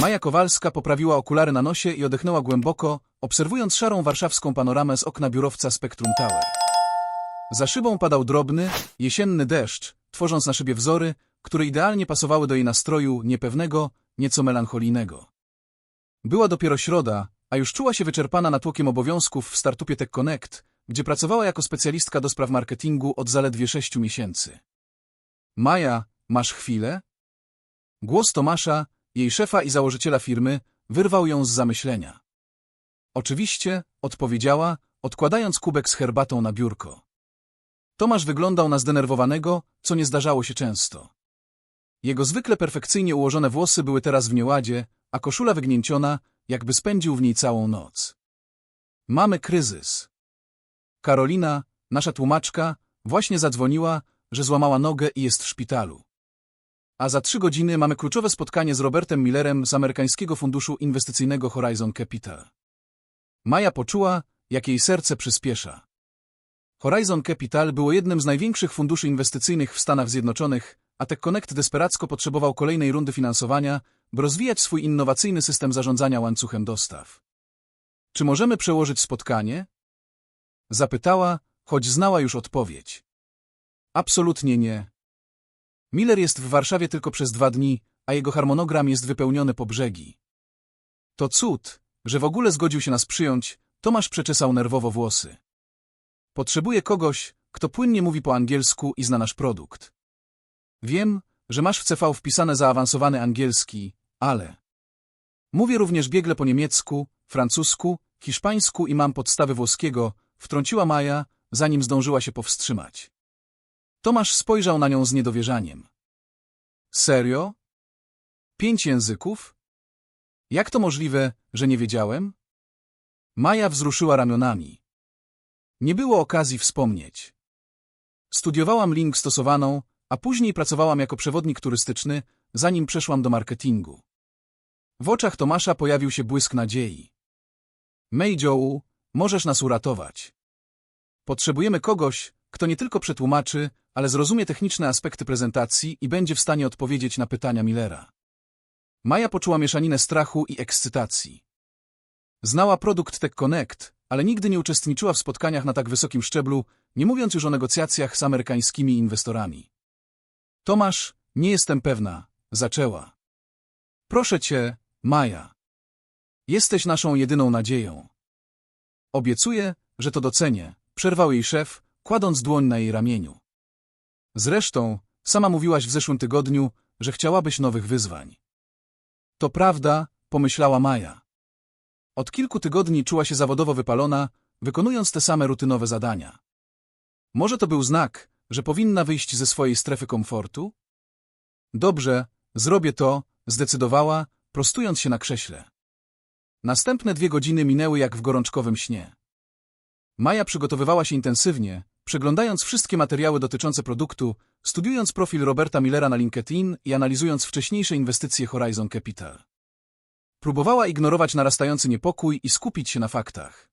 Maja Kowalska poprawiła okulary na nosie i odetchnęła głęboko, obserwując szarą warszawską panoramę z okna biurowca Spectrum Tower. Za szybą padał drobny, jesienny deszcz, tworząc na szybie wzory, które idealnie pasowały do jej nastroju niepewnego, nieco melancholijnego. Była dopiero środa, a już czuła się wyczerpana natłokiem obowiązków w startupie Tech Connect, gdzie pracowała jako specjalistka do spraw marketingu od zaledwie sześciu miesięcy. Maja, masz chwilę? Głos Tomasza, jej szefa i założyciela firmy, wyrwał ją z zamyślenia. Oczywiście, odpowiedziała, odkładając kubek z herbatą na biurko. Tomasz wyglądał na zdenerwowanego, co nie zdarzało się często. Jego zwykle perfekcyjnie ułożone włosy były teraz w nieładzie, a koszula wygnięciona, jakby spędził w niej całą noc. Mamy kryzys. Karolina, nasza tłumaczka, właśnie zadzwoniła, że złamała nogę i jest w szpitalu. A za trzy godziny mamy kluczowe spotkanie z Robertem Millerem z amerykańskiego funduszu inwestycyjnego Horizon Capital. Maja poczuła, jak jej serce przyspiesza. Horizon Capital było jednym z największych funduszy inwestycyjnych w Stanach Zjednoczonych, a Tech Connect desperacko potrzebował kolejnej rundy finansowania, by rozwijać swój innowacyjny system zarządzania łańcuchem dostaw. Czy możemy przełożyć spotkanie? Zapytała, choć znała już odpowiedź. Absolutnie nie. Miller jest w Warszawie tylko przez dwa dni, a jego harmonogram jest wypełniony po brzegi. To cud, że w ogóle zgodził się nas przyjąć, Tomasz przeczesał nerwowo włosy. Potrzebuję kogoś, kto płynnie mówi po angielsku i zna nasz produkt. Wiem, że masz w CV wpisane zaawansowany angielski, ale... Mówię również biegle po niemiecku, francusku, hiszpańsku i mam podstawy włoskiego, wtrąciła Maja, zanim zdążyła się powstrzymać. Tomasz spojrzał na nią z niedowierzaniem. Serio? Pięć języków? Jak to możliwe, że nie wiedziałem? Maja wzruszyła ramionami. Nie było okazji wspomnieć. Studiowałam link stosowaną, a później pracowałam jako przewodnik turystyczny, zanim przeszłam do marketingu. W oczach Tomasza pojawił się błysk nadziei. May Joe, możesz nas uratować. Potrzebujemy kogoś, kto nie tylko przetłumaczy, ale zrozumie techniczne aspekty prezentacji i będzie w stanie odpowiedzieć na pytania Millera. Maja poczuła mieszaninę strachu i ekscytacji. Znała produkt Tech Connect, ale nigdy nie uczestniczyła w spotkaniach na tak wysokim szczeblu, nie mówiąc już o negocjacjach z amerykańskimi inwestorami. Tomasz, nie jestem pewna, zaczęła. Proszę cię, Maja. Jesteś naszą jedyną nadzieją. Obiecuję, że to docenię, przerwał jej szef, kładąc dłoń na jej ramieniu. Zresztą, sama mówiłaś w zeszłym tygodniu, że chciałabyś nowych wyzwań. To prawda, pomyślała Maja. Od kilku tygodni czuła się zawodowo wypalona, wykonując te same rutynowe zadania. Może to był znak, że powinna wyjść ze swojej strefy komfortu? Dobrze, zrobię to, zdecydowała, prostując się na krześle. Następne dwie godziny minęły jak w gorączkowym śnie. Maja przygotowywała się intensywnie, przeglądając wszystkie materiały dotyczące produktu, studiując profil Roberta Millera na LinkedIn i analizując wcześniejsze inwestycje Horizon Capital. Próbowała ignorować narastający niepokój i skupić się na faktach.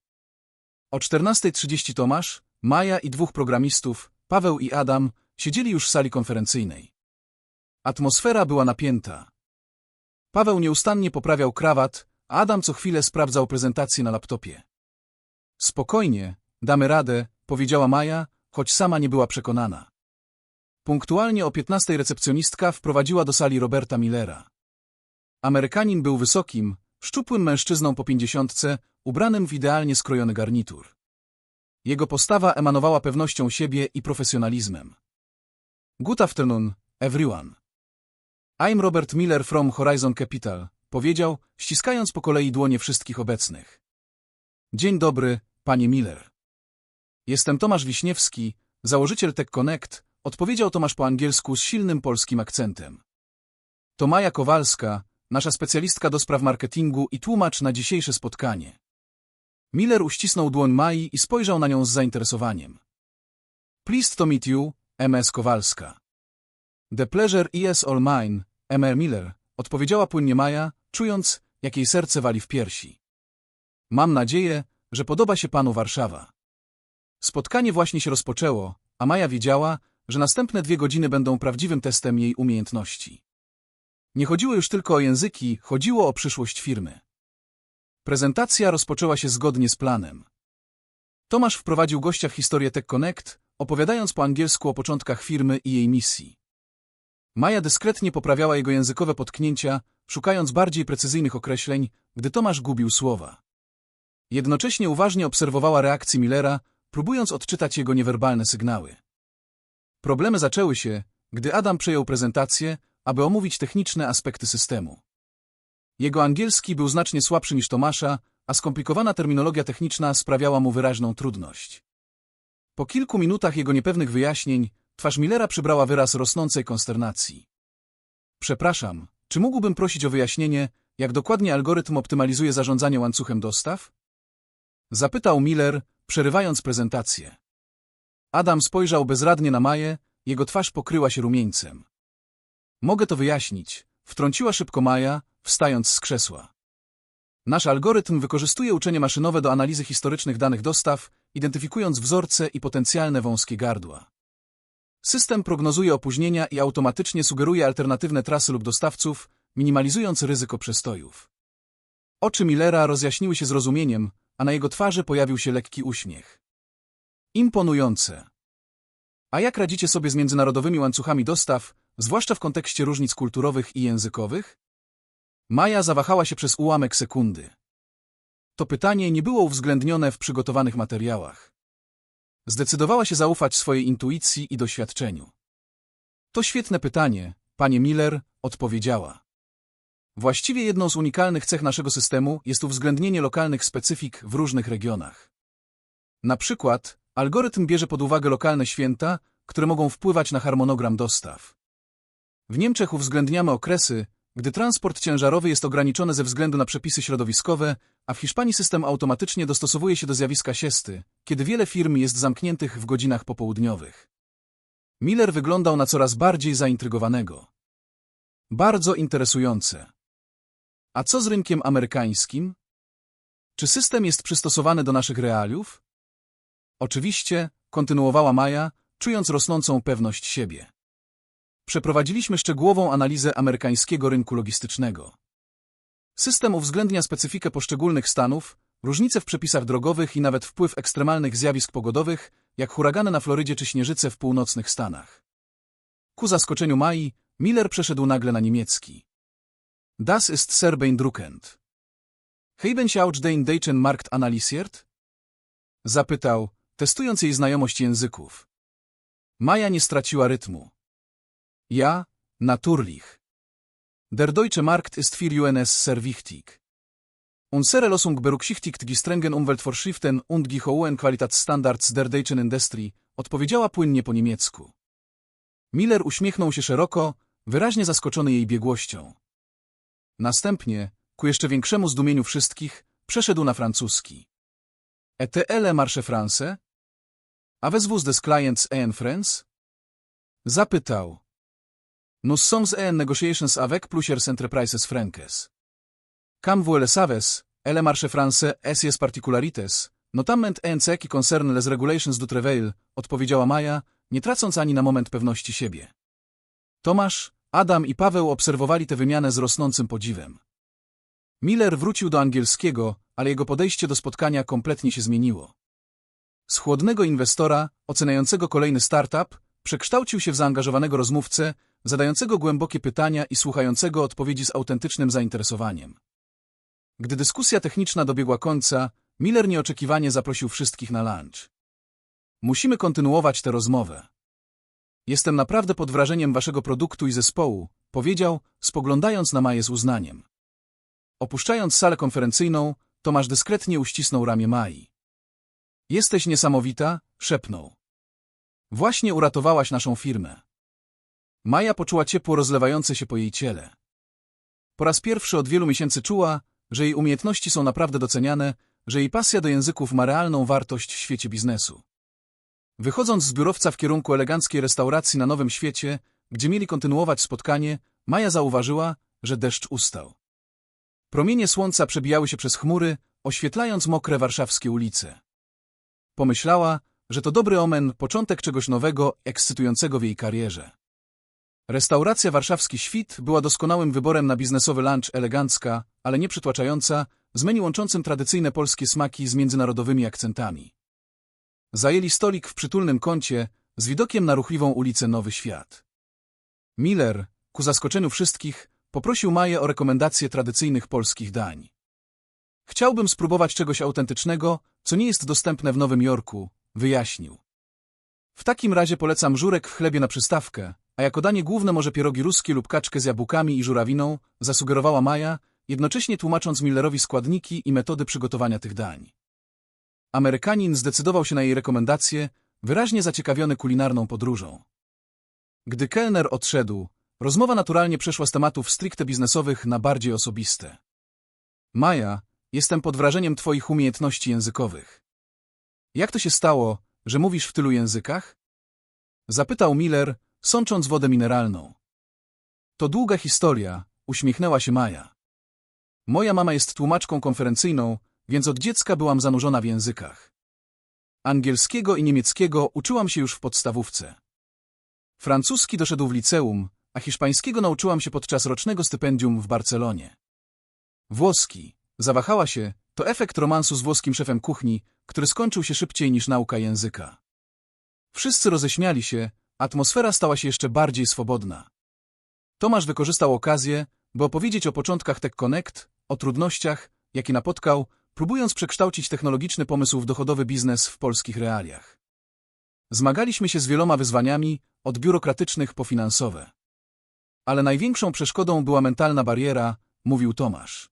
O 14.30 Tomasz, Maja i dwóch programistów, Paweł i Adam, siedzieli już w sali konferencyjnej. Atmosfera była napięta. Paweł nieustannie poprawiał krawat, a Adam co chwilę sprawdzał prezentację na laptopie. Spokojnie, damy radę, powiedziała Maja, choć sama nie była przekonana. Punktualnie o 15 recepcjonistka wprowadziła do sali Roberta Millera. Amerykanin był wysokim, szczupłym mężczyzną po pięćdziesiątce, ubranym w idealnie skrojony garnitur. Jego postawa emanowała pewnością siebie i profesjonalizmem. Good afternoon, everyone. I'm Robert Miller from Horizon Capital, powiedział, ściskając po kolei dłonie wszystkich obecnych. Dzień dobry, panie Miller. Jestem Tomasz Wiśniewski, założyciel Tech Connect, odpowiedział Tomasz po angielsku z silnym polskim akcentem. To Maja Kowalska, nasza specjalistka do spraw marketingu i tłumacz na dzisiejsze spotkanie. Miller uścisnął dłoń Mai i spojrzał na nią z zainteresowaniem. Pleased to meet you, MS Kowalska. The pleasure is all mine, Mr. Miller, odpowiedziała płynnie Maja, czując, jak jej serce wali w piersi. Mam nadzieję, że podoba się panu Warszawa. Spotkanie właśnie się rozpoczęło, a Maja wiedziała, że następne dwie godziny będą prawdziwym testem jej umiejętności. Nie chodziło już tylko o języki, chodziło o przyszłość firmy. Prezentacja rozpoczęła się zgodnie z planem. Tomasz wprowadził gościa w historię Tech Connect, opowiadając po angielsku o początkach firmy i jej misji. Maja dyskretnie poprawiała jego językowe potknięcia, szukając bardziej precyzyjnych określeń, gdy Tomasz gubił słowa. Jednocześnie uważnie obserwowała reakcję Millera, próbując odczytać jego niewerbalne sygnały. Problemy zaczęły się, gdy Adam przejął prezentację, aby omówić techniczne aspekty systemu. Jego angielski był znacznie słabszy niż Tomasza, a skomplikowana terminologia techniczna sprawiała mu wyraźną trudność. Po kilku minutach jego niepewnych wyjaśnień, twarz Millera przybrała wyraz rosnącej konsternacji. Przepraszam, czy mógłbym prosić o wyjaśnienie, jak dokładnie algorytm optymalizuje zarządzanie łańcuchem dostaw? Zapytał Miller, przerywając prezentację. Adam spojrzał bezradnie na Maję, jego twarz pokryła się rumieńcem. Mogę to wyjaśnić, wtrąciła szybko Maja, wstając z krzesła. Nasz algorytm wykorzystuje uczenie maszynowe do analizy historycznych danych dostaw, identyfikując wzorce i potencjalne wąskie gardła. System prognozuje opóźnienia i automatycznie sugeruje alternatywne trasy lub dostawców, minimalizując ryzyko przestojów. Oczy Millera rozjaśniły się zrozumieniem, a na jego twarzy pojawił się lekki uśmiech. Imponujące. A jak radzicie sobie z międzynarodowymi łańcuchami dostaw, zwłaszcza w kontekście różnic kulturowych i językowych? Maja zawahała się przez ułamek sekundy. To pytanie nie było uwzględnione w przygotowanych materiałach. Zdecydowała się zaufać swojej intuicji i doświadczeniu. To świetne pytanie, panie Miller, odpowiedziała. Właściwie jedną z unikalnych cech naszego systemu jest uwzględnienie lokalnych specyfik w różnych regionach. Na przykład, algorytm bierze pod uwagę lokalne święta, które mogą wpływać na harmonogram dostaw. W Niemczech uwzględniamy okresy, gdy transport ciężarowy jest ograniczony ze względu na przepisy środowiskowe, a w Hiszpanii system automatycznie dostosowuje się do zjawiska siesty, kiedy wiele firm jest zamkniętych w godzinach popołudniowych. Miller wyglądał na coraz bardziej zaintrygowanego. Bardzo interesujące. A co z rynkiem amerykańskim? Czy system jest przystosowany do naszych realiów? Oczywiście, kontynuowała Maja, czując rosnącą pewność siebie. Przeprowadziliśmy szczegółową analizę amerykańskiego rynku logistycznego. System uwzględnia specyfikę poszczególnych stanów, różnice w przepisach drogowych i nawet wpływ ekstremalnych zjawisk pogodowych, jak huragany na Florydzie czy śnieżyce w północnych Stanach. Ku zaskoczeniu Mai, Miller przeszedł nagle na niemiecki. Das ist sehr beeindruckend. Haben Sie auch den deutschen Markt analysiert? Zapytał, testując jej znajomość języków. Maja nie straciła rytmu. Ja, naturlich. Der deutsche Markt ist für UNS sehr wichtig. Unsere Losung berücksichtigt die strengen Umweltvorschriften und die hohen Qualitätsstandards der deutschen Industrie, odpowiedziała płynnie po niemiecku. Miller uśmiechnął się szeroko, wyraźnie zaskoczony jej biegłością. Następnie, ku jeszcze większemu zdumieniu wszystkich, przeszedł na francuski. ETL marche France? Avez-vous des clients en France? Zapytał. Nous sommes en negotiations avec plusieurs entreprises franques. Cam vous le savez, elle marche France es particularités, notamment en ce qui concerne les regulations du travail, odpowiedziała Maja, nie tracąc ani na moment pewności siebie. Tomasz, Adam i Paweł obserwowali tę wymianę z rosnącym podziwem. Miller wrócił do angielskiego, ale jego podejście do spotkania kompletnie się zmieniło. Z chłodnego inwestora, oceniającego kolejny startup, przekształcił się w zaangażowanego rozmówcę, zadającego głębokie pytania i słuchającego odpowiedzi z autentycznym zainteresowaniem. Gdy dyskusja techniczna dobiegła końca, Miller nieoczekiwanie zaprosił wszystkich na lunch. Musimy kontynuować tę rozmowę. Jestem naprawdę pod wrażeniem waszego produktu i zespołu, powiedział, spoglądając na Maję z uznaniem. Opuszczając salę konferencyjną, Tomasz dyskretnie uścisnął ramię Mai. Jesteś niesamowita, szepnął. Właśnie uratowałaś naszą firmę. Maja poczuła ciepło rozlewające się po jej ciele. Po raz pierwszy od wielu miesięcy czuła, że jej umiejętności są naprawdę doceniane, że jej pasja do języków ma realną wartość w świecie biznesu. Wychodząc z biurowca w kierunku eleganckiej restauracji na Nowym Świecie, gdzie mieli kontynuować spotkanie, Maja zauważyła, że deszcz ustał. Promienie słońca przebijały się przez chmury, oświetlając mokre warszawskie ulice. Pomyślała, że to dobry omen, początek czegoś nowego, ekscytującego w jej karierze. Restauracja Warszawski Świt była doskonałym wyborem na biznesowy lunch elegancka, ale nie przytłaczająca, z menu łączącym tradycyjne polskie smaki z międzynarodowymi akcentami. Zajęli stolik w przytulnym kącie z widokiem na ruchliwą ulicę Nowy Świat. Miller, ku zaskoczeniu wszystkich, poprosił Maję o rekomendacje tradycyjnych polskich dań. Chciałbym spróbować czegoś autentycznego, co nie jest dostępne w Nowym Jorku, wyjaśnił. W takim razie polecam żurek w chlebie na przystawkę, a jako danie główne może pierogi ruskie lub kaczkę z jabłkami i żurawiną, zasugerowała Maja, jednocześnie tłumacząc Millerowi składniki i metody przygotowania tych dań. Amerykanin zdecydował się na jej rekomendacje, wyraźnie zaciekawiony kulinarną podróżą. Gdy kelner odszedł, rozmowa naturalnie przeszła z tematów stricte biznesowych na bardziej osobiste. Maja, jestem pod wrażeniem twoich umiejętności językowych. Jak to się stało, że mówisz w tylu językach? Zapytał Miller, sącząc wodę mineralną. To długa historia, uśmiechnęła się Maja. Moja mama jest tłumaczką konferencyjną, więc od dziecka byłam zanurzona w językach. Angielskiego i niemieckiego uczyłam się już w podstawówce. Francuski doszedł w liceum, a hiszpańskiego nauczyłam się podczas rocznego stypendium w Barcelonie. Włoski, zawahała się, to efekt romansu z włoskim szefem kuchni, który skończył się szybciej niż nauka języka. Wszyscy roześmiali się, atmosfera stała się jeszcze bardziej swobodna. Tomasz wykorzystał okazję, by opowiedzieć o początkach Tech Connect, o trudnościach, jakie napotkał, próbując przekształcić technologiczny pomysł w dochodowy biznes w polskich realiach. Zmagaliśmy się z wieloma wyzwaniami, od biurokratycznych po finansowe. Ale największą przeszkodą była mentalna bariera, mówił Tomasz.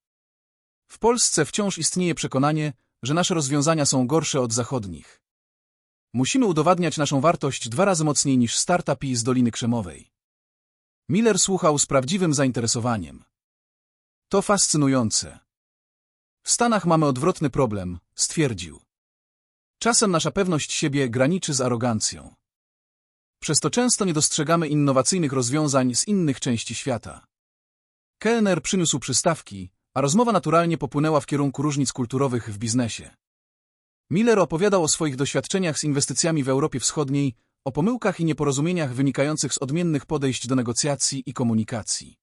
W Polsce wciąż istnieje przekonanie, że nasze rozwiązania są gorsze od zachodnich. Musimy udowadniać naszą wartość dwa razy mocniej niż startupi z Doliny Krzemowej. Miller słuchał z prawdziwym zainteresowaniem. To fascynujące. W Stanach mamy odwrotny problem, stwierdził. Czasem nasza pewność siebie graniczy z arogancją. Przez to często nie dostrzegamy innowacyjnych rozwiązań z innych części świata. Kellner przyniósł przystawki, a rozmowa naturalnie popłynęła w kierunku różnic kulturowych w biznesie. Miller opowiadał o swoich doświadczeniach z inwestycjami w Europie Wschodniej, o pomyłkach i nieporozumieniach wynikających z odmiennych podejść do negocjacji i komunikacji.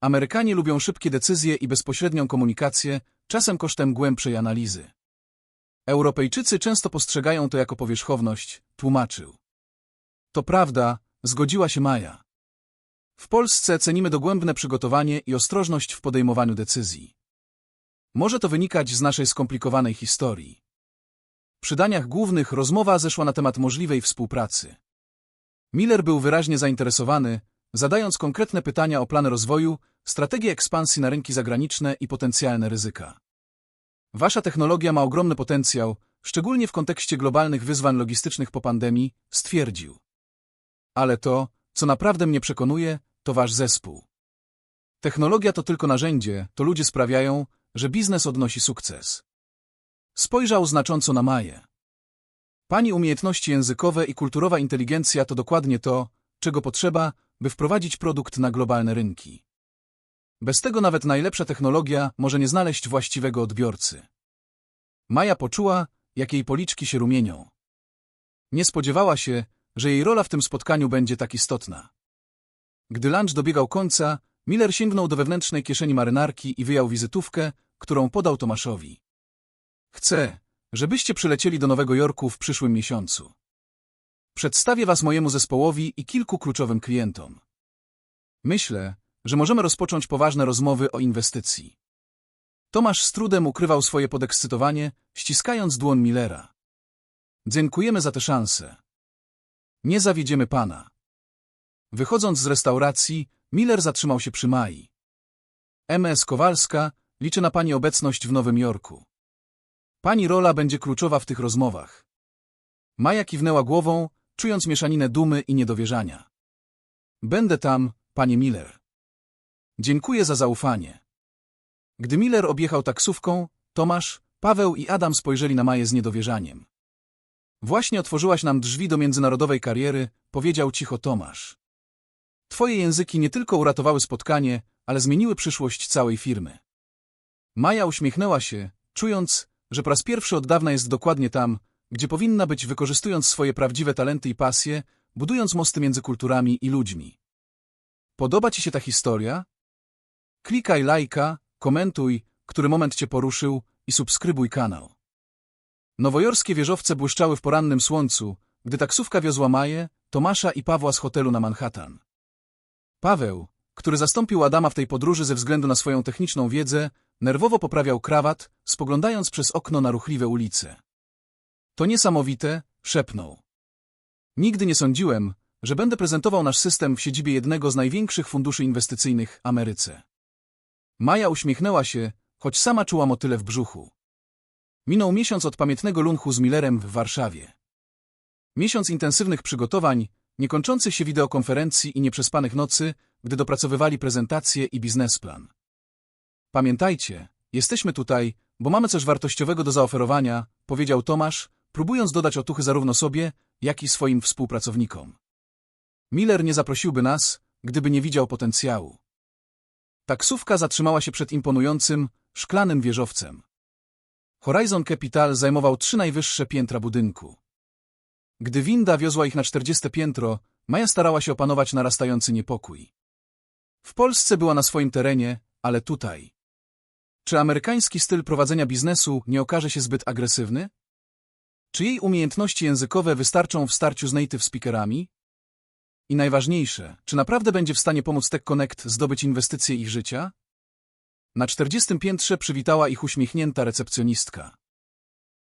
Amerykanie lubią szybkie decyzje i bezpośrednią komunikację, czasem kosztem głębszej analizy. Europejczycy często postrzegają to jako powierzchowność, tłumaczył. To prawda, zgodziła się Maja. W Polsce cenimy dogłębne przygotowanie i ostrożność w podejmowaniu decyzji. Może to wynikać z naszej skomplikowanej historii. Przy daniach głównych rozmowa zeszła na temat możliwej współpracy. Miller był wyraźnie zainteresowany, zadając konkretne pytania o plany rozwoju, strategię ekspansji na rynki zagraniczne i potencjalne ryzyka. Wasza technologia ma ogromny potencjał, szczególnie w kontekście globalnych wyzwań logistycznych po pandemii, stwierdził. Ale to, co naprawdę mnie przekonuje, to wasz zespół. Technologia to tylko narzędzie, to ludzie sprawiają, że biznes odnosi sukces. Spojrzał znacząco na Maję. Pani umiejętności językowe i kulturowa inteligencja to dokładnie to, czego potrzeba, by wprowadzić produkt na globalne rynki. Bez tego nawet najlepsza technologia może nie znaleźć właściwego odbiorcy. Maja poczuła, jak jej policzki się rumienią. Nie spodziewała się, że jej rola w tym spotkaniu będzie tak istotna. Gdy lunch dobiegał końca, Miller sięgnął do wewnętrznej kieszeni marynarki i wyjął wizytówkę, którą podał Tomaszowi. Chcę, żebyście przylecieli do Nowego Jorku w przyszłym miesiącu. Przedstawię was mojemu zespołowi i kilku kluczowym klientom. Myślę, że możemy rozpocząć poważne rozmowy o inwestycji. Tomasz z trudem ukrywał swoje podekscytowanie, ściskając dłoń Millera. Dziękujemy za tę szansę. Nie zawiedziemy pana. Wychodząc z restauracji, Miller zatrzymał się przy Mai. MS Kowalska, liczę na pani obecność w Nowym Jorku. Pani rola będzie kluczowa w tych rozmowach. Maja kiwnęła głową, czując mieszaninę dumy i niedowierzania. Będę tam, panie Miller. Dziękuję za zaufanie. Gdy Miller objechał taksówką, Tomasz, Paweł i Adam spojrzeli na Maję z niedowierzaniem. Właśnie otworzyłaś nam drzwi do międzynarodowej kariery, powiedział cicho Tomasz. Twoje języki nie tylko uratowały spotkanie, ale zmieniły przyszłość całej firmy. Maja uśmiechnęła się, czując, że po raz pierwszy od dawna jest dokładnie tam, gdzie powinna być wykorzystując swoje prawdziwe talenty i pasje, budując mosty między kulturami i ludźmi. Podoba Ci się ta historia? Klikaj lajka, komentuj, który moment Cię poruszył i subskrybuj kanał. Nowojorskie wieżowce błyszczały w porannym słońcu, gdy taksówka wiozła Maję, Tomasza i Pawła z hotelu na Manhattan. Paweł, który zastąpił Adama w tej podróży ze względu na swoją techniczną wiedzę, nerwowo poprawiał krawat, spoglądając przez okno na ruchliwe ulice. To niesamowite, szepnął. Nigdy nie sądziłem, że będę prezentował nasz system w siedzibie jednego z największych funduszy inwestycyjnych Ameryce. Maja uśmiechnęła się, choć sama czuła motyle w brzuchu. Minął miesiąc od pamiętnego lunchu z Millerem w Warszawie. Miesiąc intensywnych przygotowań, niekończących się wideokonferencji i nieprzespanych nocy, gdy dopracowywali prezentację i biznesplan. Pamiętajcie, jesteśmy tutaj, bo mamy coś wartościowego do zaoferowania, powiedział Tomasz, próbując dodać otuchy zarówno sobie, jak i swoim współpracownikom. Miller nie zaprosiłby nas, gdyby nie widział potencjału. Taksówka zatrzymała się przed imponującym, szklanym wieżowcem. Horizon Capital zajmował trzy najwyższe piętra budynku. Gdy winda wiozła ich na czterdzieste piętro, Maja starała się opanować narastający niepokój. W Polsce była na swoim terenie, ale tutaj. Czy amerykański styl prowadzenia biznesu nie okaże się zbyt agresywny? Czy jej umiejętności językowe wystarczą w starciu z native speakerami? I najważniejsze, czy naprawdę będzie w stanie pomóc Tech Connect zdobyć inwestycje ich życia? Na czterdziestym piętrze przywitała ich uśmiechnięta recepcjonistka.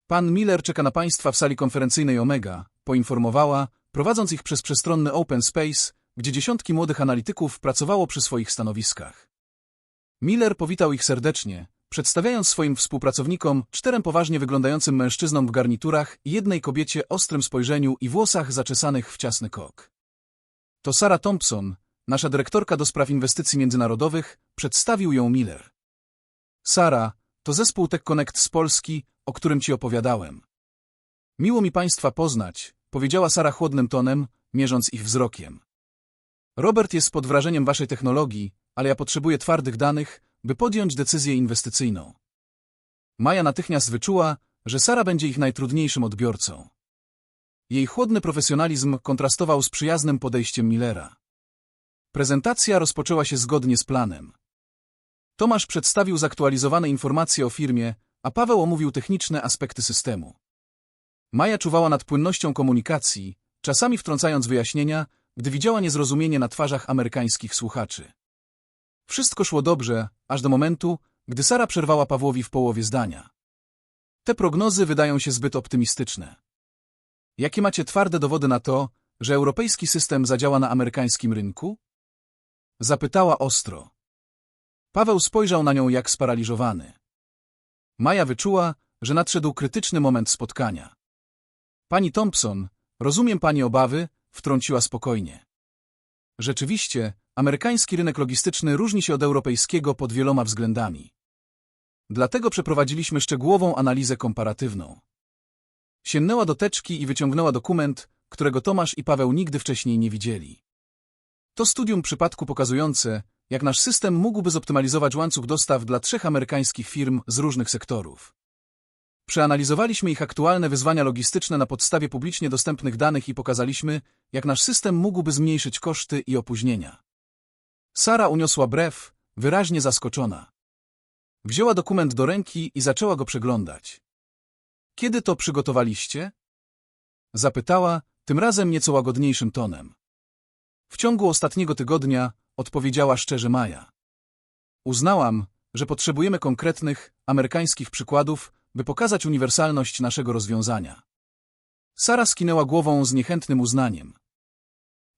Pan Miller czeka na państwa w sali konferencyjnej Omega, poinformowała, prowadząc ich przez przestronny open space, gdzie dziesiątki młodych analityków pracowało przy swoich stanowiskach. Miller powitał ich serdecznie, przedstawiając swoim współpracownikom czterem poważnie wyglądającym mężczyznom w garniturach i jednej kobiecie ostrym spojrzeniu i włosach zaczesanych w ciasny kok. To Sara Thompson, nasza dyrektorka do spraw inwestycji międzynarodowych, przedstawił ją Miller. Sara, to zespół Tech Connect z Polski, o którym ci opowiadałem. Miło mi państwa poznać, powiedziała Sara chłodnym tonem, mierząc ich wzrokiem. Robert jest pod wrażeniem waszej technologii, ale ja potrzebuję twardych danych, by podjąć decyzję inwestycyjną. Maja natychmiast wyczuła, że Sara będzie ich najtrudniejszym odbiorcą. Jej chłodny profesjonalizm kontrastował z przyjaznym podejściem Millera. Prezentacja rozpoczęła się zgodnie z planem. Tomasz przedstawił zaktualizowane informacje o firmie, a Paweł omówił techniczne aspekty systemu. Maja czuwała nad płynnością komunikacji, czasami wtrącając wyjaśnienia, gdy widziała niezrozumienie na twarzach amerykańskich słuchaczy. Wszystko szło dobrze, aż do momentu, gdy Sara przerwała Pawłowi w połowie zdania. Te prognozy wydają się zbyt optymistyczne. Jakie macie twarde dowody na to, że europejski system zadziała na amerykańskim rynku? Zapytała ostro. Paweł spojrzał na nią jak sparaliżowany. Maja wyczuła, że nadszedł krytyczny moment spotkania. Pani Thompson, rozumiem pani obawy, wtrąciła spokojnie. Rzeczywiście, amerykański rynek logistyczny różni się od europejskiego pod wieloma względami. Dlatego przeprowadziliśmy szczegółową analizę komparatywną. Sięgnęła do teczki i wyciągnęła dokument, którego Tomasz i Paweł nigdy wcześniej nie widzieli. To studium przypadku pokazujące, jak nasz system mógłby zoptymalizować łańcuch dostaw dla trzech amerykańskich firm z różnych sektorów. Przeanalizowaliśmy ich aktualne wyzwania logistyczne na podstawie publicznie dostępnych danych i pokazaliśmy, jak nasz system mógłby zmniejszyć koszty i opóźnienia. Sara uniosła brew, wyraźnie zaskoczona. Wzięła dokument do ręki i zaczęła go przeglądać. Kiedy to przygotowaliście? Zapytała, tym razem nieco łagodniejszym tonem. W ciągu ostatniego tygodnia, odpowiedziała szczerze Maja. Uznałam, że potrzebujemy konkretnych, amerykańskich przykładów, by pokazać uniwersalność naszego rozwiązania. Sara skinęła głową z niechętnym uznaniem.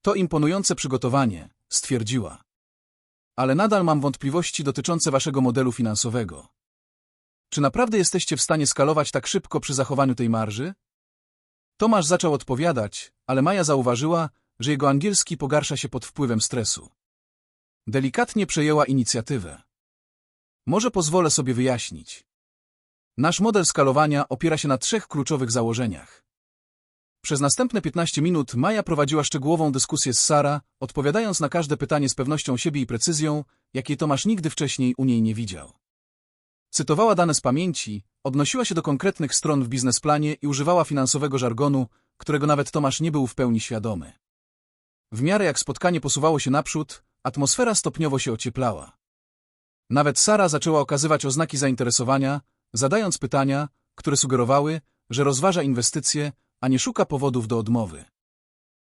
To imponujące przygotowanie, stwierdziła. Ale nadal mam wątpliwości dotyczące waszego modelu finansowego. Czy naprawdę jesteście w stanie skalować tak szybko przy zachowaniu tej marży? Tomasz zaczął odpowiadać, ale Maja zauważyła, że jego angielski pogarsza się pod wpływem stresu. Delikatnie przejęła inicjatywę. Może pozwolę sobie wyjaśnić. Nasz model skalowania opiera się na trzech kluczowych założeniach. Przez następne 15 minut Maja prowadziła szczegółową dyskusję z Sara, odpowiadając na każde pytanie z pewnością siebie i precyzją, jakiej Tomasz nigdy wcześniej u niej nie widział. Cytowała dane z pamięci, odnosiła się do konkretnych stron w biznesplanie i używała finansowego żargonu, którego nawet Tomasz nie był w pełni świadomy. W miarę jak spotkanie posuwało się naprzód, atmosfera stopniowo się ocieplała. Nawet Sara zaczęła okazywać oznaki zainteresowania, zadając pytania, które sugerowały, że rozważa inwestycje, a nie szuka powodów do odmowy.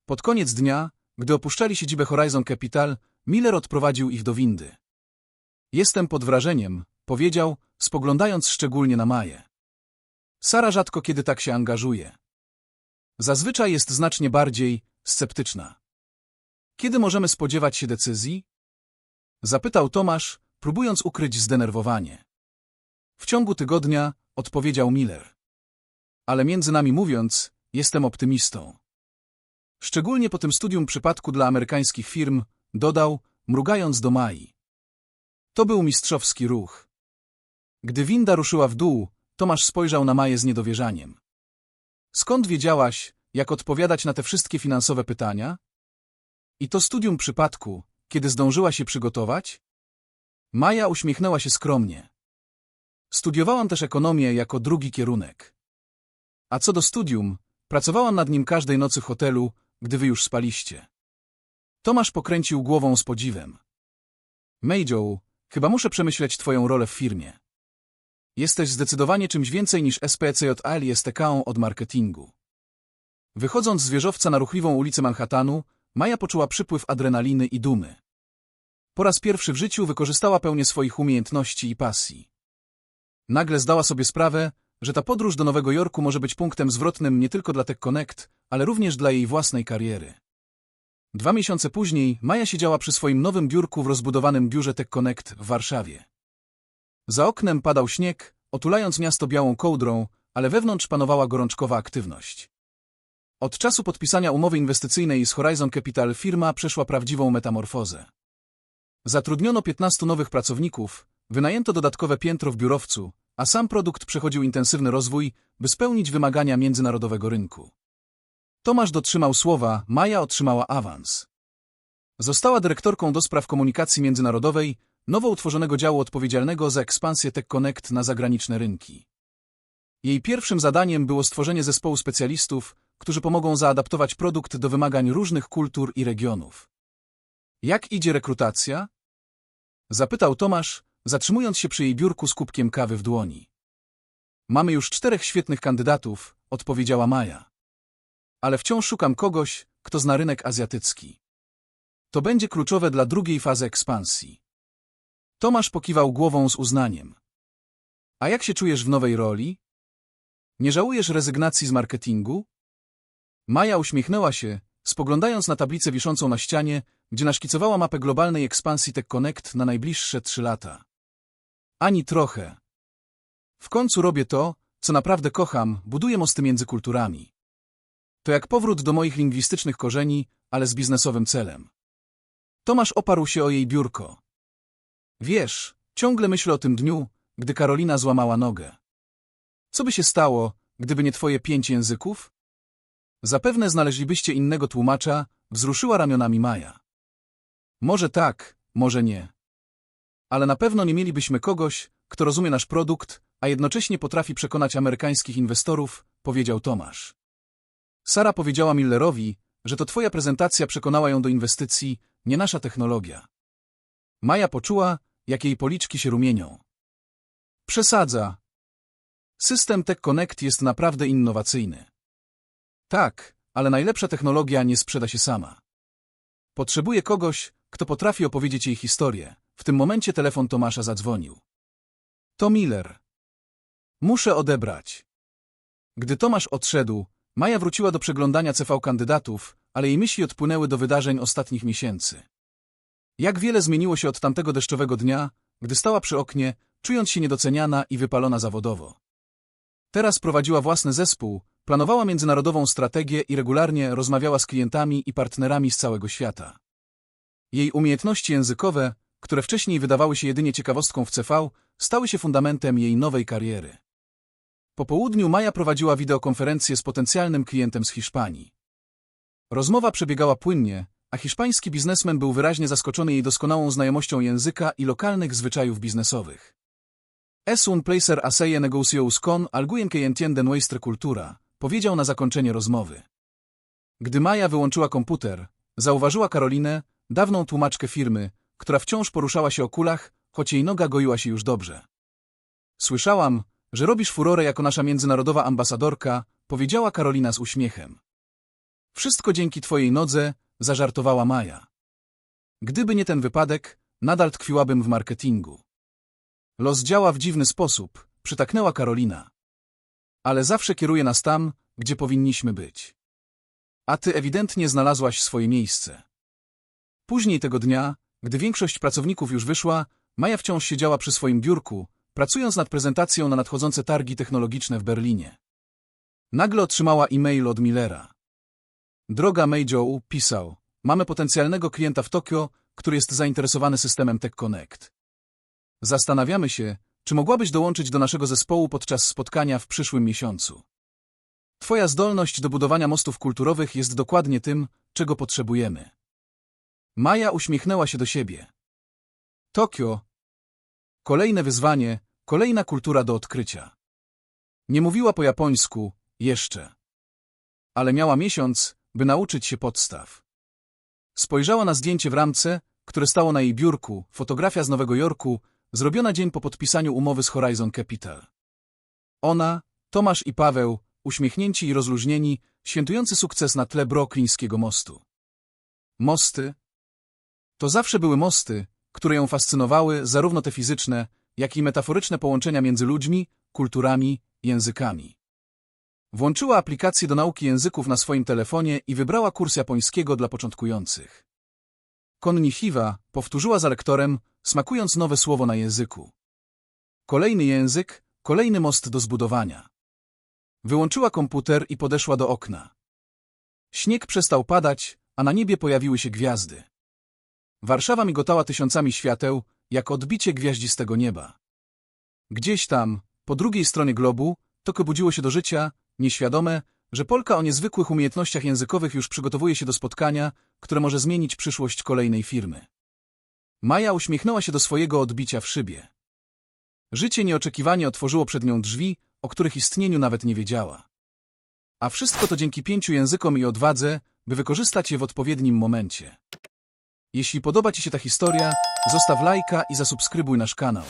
Pod koniec dnia, gdy opuszczali siedzibę Horizon Capital, Miller odprowadził ich do windy. Jestem pod wrażeniem, powiedział, spoglądając szczególnie na Maję. Sara rzadko kiedy tak się angażuje. Zazwyczaj jest znacznie bardziej sceptyczna. Kiedy możemy spodziewać się decyzji? Zapytał Tomasz, próbując ukryć zdenerwowanie. W ciągu tygodnia, odpowiedział Miller. Ale między nami mówiąc, jestem optymistą. Szczególnie po tym studium przypadku dla amerykańskich firm, dodał, mrugając do Mai. To był mistrzowski ruch. Gdy winda ruszyła w dół, Tomasz spojrzał na Maję z niedowierzaniem. Skąd wiedziałaś, jak odpowiadać na te wszystkie finansowe pytania? I to studium przypadku, kiedy zdążyła się przygotować? Maja uśmiechnęła się skromnie. Studiowałam też ekonomię jako drugi kierunek. A co do studium, pracowałam nad nim każdej nocy w hotelu, gdy wy już spaliście. Tomasz pokręcił głową z podziwem. Major, chyba muszę przemyśleć twoją rolę w firmie. Jesteś zdecydowanie czymś więcej niż SPCJL STK od marketingu. Wychodząc z wieżowca na ruchliwą ulicę Manhattanu, Maja poczuła przypływ adrenaliny i dumy. Po raz pierwszy w życiu wykorzystała pełnię swoich umiejętności i pasji. Nagle zdała sobie sprawę, że ta podróż do Nowego Jorku może być punktem zwrotnym nie tylko dla Tech Connect, ale również dla jej własnej kariery. Dwa miesiące później Maja siedziała przy swoim nowym biurku w rozbudowanym biurze Tech Connect w Warszawie. Za oknem padał śnieg, otulając miasto białą kołdrą, ale wewnątrz panowała gorączkowa aktywność. Od czasu podpisania umowy inwestycyjnej z Horizon Capital firma przeszła prawdziwą metamorfozę. Zatrudniono 15 nowych pracowników, wynajęto dodatkowe piętro w biurowcu, a sam produkt przechodził intensywny rozwój, by spełnić wymagania międzynarodowego rynku. Tomasz dotrzymał słowa, Maja otrzymała awans. Została dyrektorką do spraw komunikacji międzynarodowej nowo utworzonego działu odpowiedzialnego za ekspansję Tech Connect na zagraniczne rynki. Jej pierwszym zadaniem było stworzenie zespołu specjalistów, którzy pomogą zaadaptować produkt do wymagań różnych kultur i regionów. Jak idzie rekrutacja? Zapytał Tomasz, zatrzymując się przy jej biurku z kubkiem kawy w dłoni. Mamy już czterech świetnych kandydatów, odpowiedziała Maja. Ale wciąż szukam kogoś, kto zna rynek azjatycki. To będzie kluczowe dla drugiej fazy ekspansji. Tomasz pokiwał głową z uznaniem. A jak się czujesz w nowej roli? Nie żałujesz rezygnacji z marketingu? Maja uśmiechnęła się, spoglądając na tablicę wiszącą na ścianie, gdzie naszkicowała mapę globalnej ekspansji Tech Connect na najbliższe trzy lata. Ani trochę. W końcu robię to, co naprawdę kocham, buduję mosty między kulturami. To jak powrót do moich lingwistycznych korzeni, ale z biznesowym celem. Tomasz oparł się o jej biurko. Wiesz, ciągle myślę o tym dniu, gdy Karolina złamała nogę. Co by się stało, gdyby nie twoje pięć języków? Zapewne znaleźlibyście innego tłumacza, wzruszyła ramionami Maja. Może tak, może nie. Ale na pewno nie mielibyśmy kogoś, kto rozumie nasz produkt, a jednocześnie potrafi przekonać amerykańskich inwestorów, powiedział Tomasz. Sara powiedziała Millerowi, że to twoja prezentacja przekonała ją do inwestycji, nie nasza technologia. Maja poczuła, jak jej policzki się rumienią. Przesadza. System Tech Connect jest naprawdę innowacyjny. Tak, ale najlepsza technologia nie sprzeda się sama. Potrzebuje kogoś, kto potrafi opowiedzieć jej historię. W tym momencie telefon Tomasza zadzwonił. To Miller. Muszę odebrać. Gdy Tomasz odszedł, Maja wróciła do przeglądania CV kandydatów, ale jej myśli odpłynęły do wydarzeń ostatnich miesięcy. Jak wiele zmieniło się od tamtego deszczowego dnia, gdy stała przy oknie, czując się niedoceniana i wypalona zawodowo. Teraz prowadziła własny zespół, planowała międzynarodową strategię i regularnie rozmawiała z klientami i partnerami z całego świata. Jej umiejętności językowe, które wcześniej wydawały się jedynie ciekawostką w CV, stały się fundamentem jej nowej kariery. Po południu Maja prowadziła wideokonferencję z potencjalnym klientem z Hiszpanii. Rozmowa przebiegała płynnie, a hiszpański biznesmen był wyraźnie zaskoczony jej doskonałą znajomością języka i lokalnych zwyczajów biznesowych. Es un placer hacer negocios con alguien que entiende nuestra cultura, powiedział na zakończenie rozmowy. Gdy Maja wyłączyła komputer, zauważyła Karolinę, dawną tłumaczkę firmy, która wciąż poruszała się o kulach, choć jej noga goiła się już dobrze. Słyszałam, że robisz furorę jako nasza międzynarodowa ambasadorka, powiedziała Karolina z uśmiechem. Wszystko dzięki twojej nodze, zażartowała Maja. Gdyby nie ten wypadek, nadal tkwiłabym w marketingu. Los działa w dziwny sposób, przytaknęła Karolina. Ale zawsze kieruje nas tam, gdzie powinniśmy być. A ty ewidentnie znalazłaś swoje miejsce. Później tego dnia, gdy większość pracowników już wyszła, Maja wciąż siedziała przy swoim biurku, pracując nad prezentacją na nadchodzące targi technologiczne w Berlinie. Nagle otrzymała e-mail od Millera. Droga Meijo, pisał, mamy potencjalnego klienta w Tokio, który jest zainteresowany systemem Tech Connect. Zastanawiamy się, czy mogłabyś dołączyć do naszego zespołu podczas spotkania w przyszłym miesiącu. Twoja zdolność do budowania mostów kulturowych jest dokładnie tym, czego potrzebujemy. Maja uśmiechnęła się do siebie. Tokio. Kolejne wyzwanie, kolejna kultura do odkrycia. Nie mówiła po japońsku, jeszcze. Ale miała miesiąc, by nauczyć się podstaw. Spojrzała na zdjęcie w ramce, które stało na jej biurku, fotografia z Nowego Jorku, zrobiona dzień po podpisaniu umowy z Horizon Capital. Ona, Tomasz i Paweł, uśmiechnięci i rozluźnieni, świętujący sukces na tle Brooklyńskiego mostu. Mosty. To zawsze były mosty, które ją fascynowały, zarówno te fizyczne, jak i metaforyczne połączenia między ludźmi, kulturami, językami. Włączyła aplikację do nauki języków na swoim telefonie i wybrała kurs japońskiego dla początkujących. Konnichiwa powtórzyła za lektorem, smakując nowe słowo na języku. Kolejny język, kolejny most do zbudowania. Wyłączyła komputer i podeszła do okna. Śnieg przestał padać, a na niebie pojawiły się gwiazdy. Warszawa migotała tysiącami świateł, jak odbicie gwiaździstego nieba. Gdzieś tam, po drugiej stronie globu, Tokio budziło się do życia, nieświadome, że Polka o niezwykłych umiejętnościach językowych już przygotowuje się do spotkania, które może zmienić przyszłość kolejnej firmy. Maja uśmiechnęła się do swojego odbicia w szybie. Życie nieoczekiwanie otworzyło przed nią drzwi, o których istnieniu nawet nie wiedziała. A wszystko to dzięki pięciu językom i odwadze, by wykorzystać je w odpowiednim momencie. Jeśli podoba Ci się ta historia, zostaw lajka i zasubskrybuj nasz kanał.